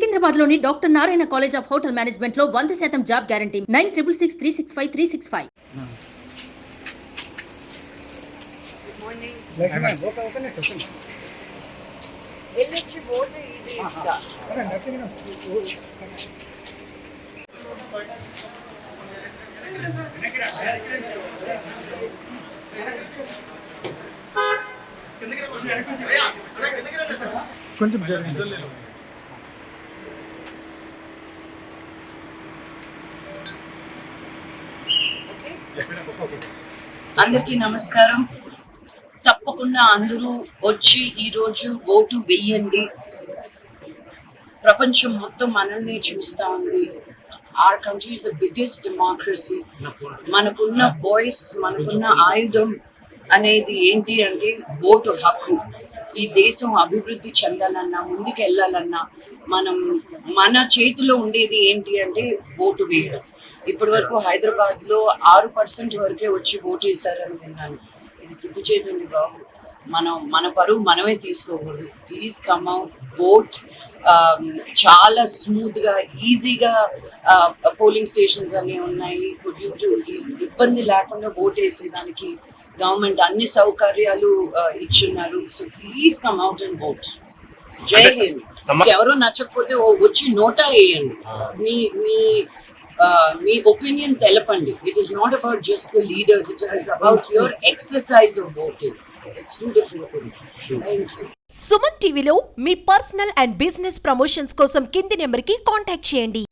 సికింద్రాబాద్లోని doctor Narayana college of hotel మేనేజ్మెంట్లో వంద శాతం job guarantee. Nine triple six three six five three six five. Morning అందరికీ నమస్కారం. తప్పకుండా అందరూ వచ్చి ఈరోజు ఓటు వెయ్యండి ప్రపంచం మొత్తం మనల్ని చూస్తా ఉంది. Our country is the biggest democracy మనకున్న వాయిస్ మనకున్న ఆయుధం అనేది ఏంటి అంటే ఓటు హక్కు. ఈ దేశం అభివృద్ధి చెందాలన్నా ముందుకు వెళ్ళాలన్నా మనం మన చేతిలో ఉండేది ఏంటి అంటే ఓటు వేయడం. ఇప్పటి వరకు హైదరాబాద్లో ఆరు పర్సెంట్ వరకే వచ్చి ఓటు వేశారని విన్నాను. ఇది సిగ్గుచేటండి బాబు. మనం మన పరువు మనమే తీసుకోకూడదు. Please come out vote. చాలా స్మూత్గా ఈజీగా పోలింగ్ స్టేషన్స్ అన్నీ ఉన్నాయి. ఫుడ్ ఇబ్బంది లేకుండా ఓట్ వేసేదానికి గవర్నమెంట్ అన్ని సౌకర్యాలు ఇచ్చున్నారు. So please come out and vote జై హింద్. ఎవరో నచ్చకపోతే ఓ వచ్చి నోటా వేయండి. మీ మీ మీ ఒపీనియన్ తెలపండి. It is not about just the leaders it is about your exercise of voting it's two different things thank you Suman టీవీలో మీ పర్సనల్ అండ్ బిజినెస్ ప్రమోషన్స్ కోసం కింది నెంబర్కి కాంటాక్ట్ చేయండి.